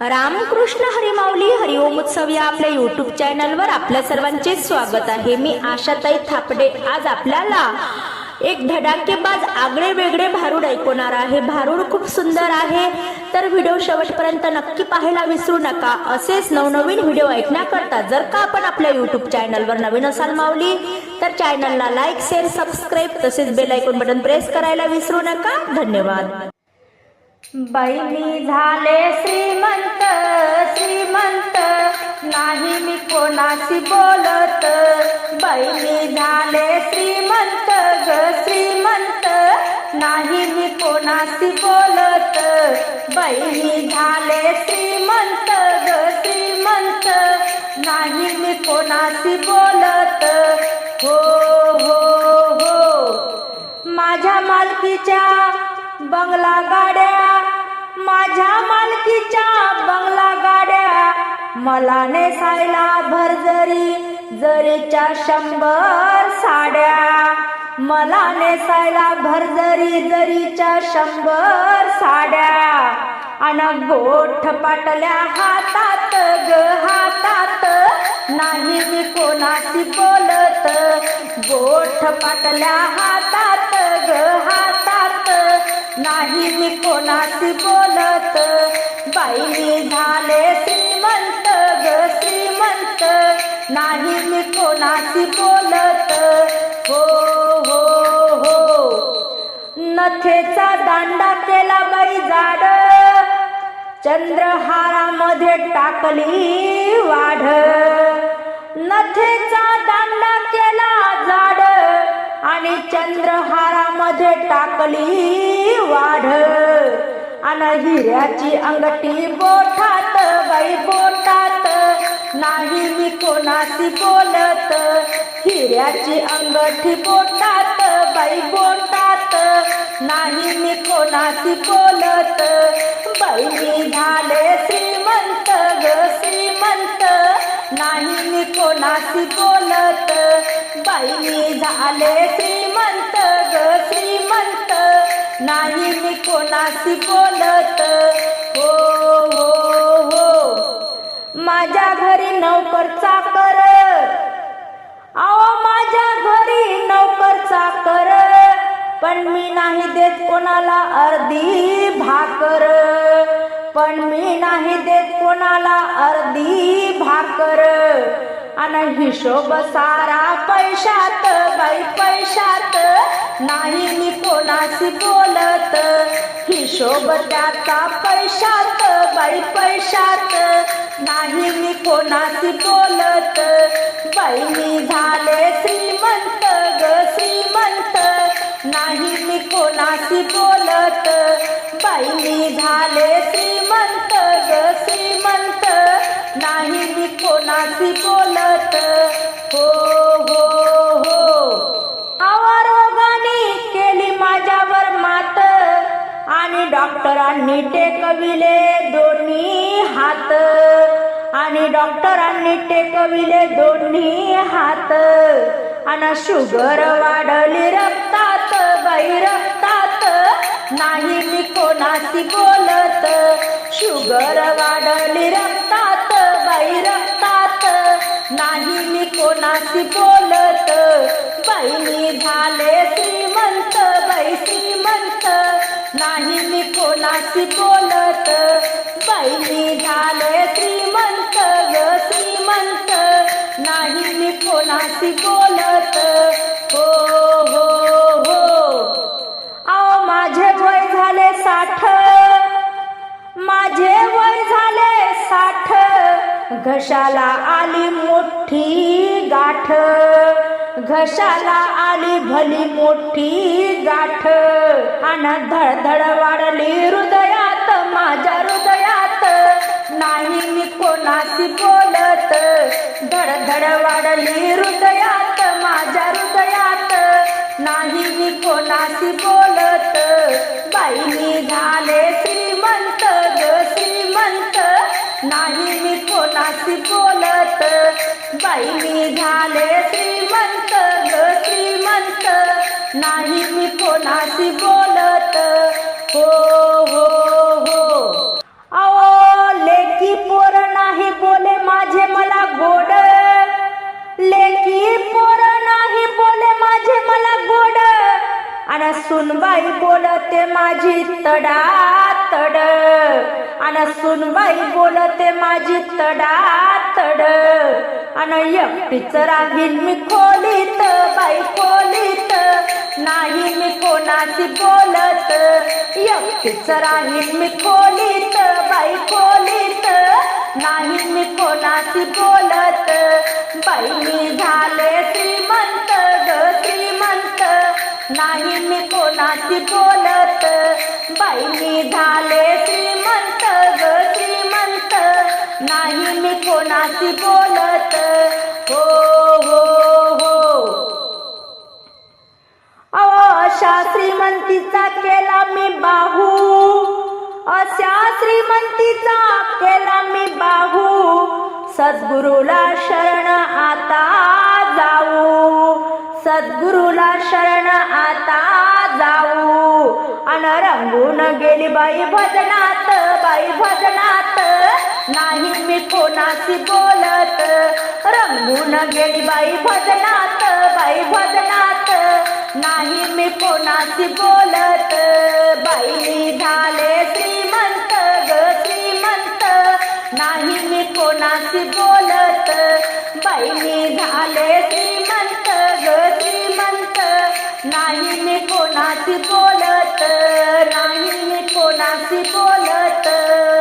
रामकृष्ण हरिमाऊली हरिओम उत्सव या आपल्या युट्यूब चॅनलवर आपल्या सर्वांचे स्वागत आहे. मी आशाताई थापडे. आज आपल्याला एक धडाकेबाज आगळे वेगळे भारूड ऐकवणार आहे. भारूड खूप सुंदर आहे तर व्हिडिओ शेवटपर्यंत नक्की पाहायला विसरू नका. असेच नवनवीन व्हिडिओ ऐकण्याकरता जर का आपण आपल्या युट्यूब चॅनलवर नवीन असाल माऊली तर चॅनलला लाईक शेअर सबस्क्राईब तसेच बेल आयकॉन बटन प्रेस करायला विसरू नका. धन्यवाद. बहिणी झाले श्रीमंत श्रीमंत. नाही मी कोणाशी बोलत. बहिणी झाले श्रीमंत ग श्रीमंत. नाही मी कोणाशी बोलत. बहिणी झाले श्रीमंत ग श्रीमंत. नाही मी कोणाशी बोलत. हो हो हो. माझ्या मालकीच्या बंगला गाड्या माझ्या मालकीच्या बंगला गाड्या. मला नेसायला भरजरी जरीच्या शंभर साड्या. मला नेसायला भरजरी जरीच्या शंभर साड्या. अन गोठ पाटल्या हातात ग हातात. नाही मी कोणाशी बोलत. गोठ पाटल्या हातात ग हातात. नाही मी कोणाशी बोलत. बाई झाले श्रीमंत ग श्रीमंत. नाही मी कोणाशी बोलत. हो हो हो. नथेचा दांडा केला बाई जाड. चंद्रहारामध्ये टाकली वाढ. नथेचा दांडा केला जाड. आणि चंद्रहारामध्ये टाकली वाढ. आणि हिऱ्याची अंगठी बोठात बाई बोटात. नाही मी कोणाशी बोलत. हिऱ्याची अंगठी बोटात बाई बोटात. नाही मी कोणाशी बोलत. बाई मी झाले श्रीमंत ग श्रीमंत. नाही मी कोणाशी बोलत. बाई मी झाले श्रीमंत ग श्रीमंत. नाही मी कोणाशी बोलत. हो हो हो. माझ्या घरी नोकर चाकर. अहो माझ्या घरी नोकर चाकर. पण मी नाही देत कोणाला अर्धी भाकर. पण मी नाही देत कोणाला अर्धी भाकर. अन हिशोब सारा पैशात बाई पैशात. नाही मी कोणाशी बोलत. हिशोब त्याचा पैशात बाई पैशात. नाही मी कोणाशी बोलत. बाई मी झाले श्रीमंत ग श्रीमंत. नाही मी कोणाशी बोलत. बाई मी झाले श्रीमंत ग श्रीमंत. कोणाशी बोलत हो हो हो. आवारोगाने केली माझ्यावर मात आणि डॉक्टरांनी टेकविले दोन्ही हात. आणि डॉक्टरांनी टेकविले दोन्ही हात. आणि शुगर वाढली रक्तात बाई रक्तात. नाही मी कोणाशी बोलत शुगर वाढली रक्तात. कोणाशी बोलत बहिणी झाले श्रीमंत बाई श्रीमंत. नाही मी कोणाशी बोलत बहिणी झाले श्रीमंत ग श्रीमंत. नाही मी कोणाशी बोलत हो हो घशाला आली मोठी गाठ. घशाला आली भली मोठी गाठ. आणि धडधड वाढली हृदयात माझ्या हृदयात. नाही मी कोणाशी बोलत. धडधड वाढली हृदयात माझ्या हृदयात. नाही मी कोणाशी बोलत. बाई मी झाले श्रीमंत ग श्रीमंत. नाही मी कोणाशी बोलत. हो हो हो. अहो लेकी पोर नाही बोले माझे मला गोड. लेकी पोर नाही बोले माझे मला गोड. आणि सुनबाई बोलते माझी तडा तड आणि सुनबाई बोलते माझी तडा तड आणि एकटीच राहील मी खोलीत बाई खोलीत. नाही मी कोणाशी बोलत. एकटीच राहील मी खोलीत बाई खोलीत. नाही मी कोणाशी बोलत. बाई मी झाले श्रीमंत ग श्रीमंत. नाही मी कोणाशी बोलत. बाई मी झाले कोणाशी बोलत? हो हो हो. अहो अशा श्रीमंतीचा केला मी बाहू. अशा श्रीमंतीचा केला मी बाहू. सद्गुरुला शरण आता जाऊ. सद्गुरुला शरण आता जाऊ. अन रंगून गेली बाई भजनात बाई भजनात. नाही मी कोणाशी बोलत. रंगून गेली बाई भजनात बाई भजनात. नाही मी कोणाशी बोलत. बाई झाले श्रीमंत ग श्रीमंत. नाही मी कोणाशी बोलत. बाई झाले श्रीमंत ग श्रीमंत. नाही मी कोणाशी बोलत. नाही मी कोणाशी बोलत.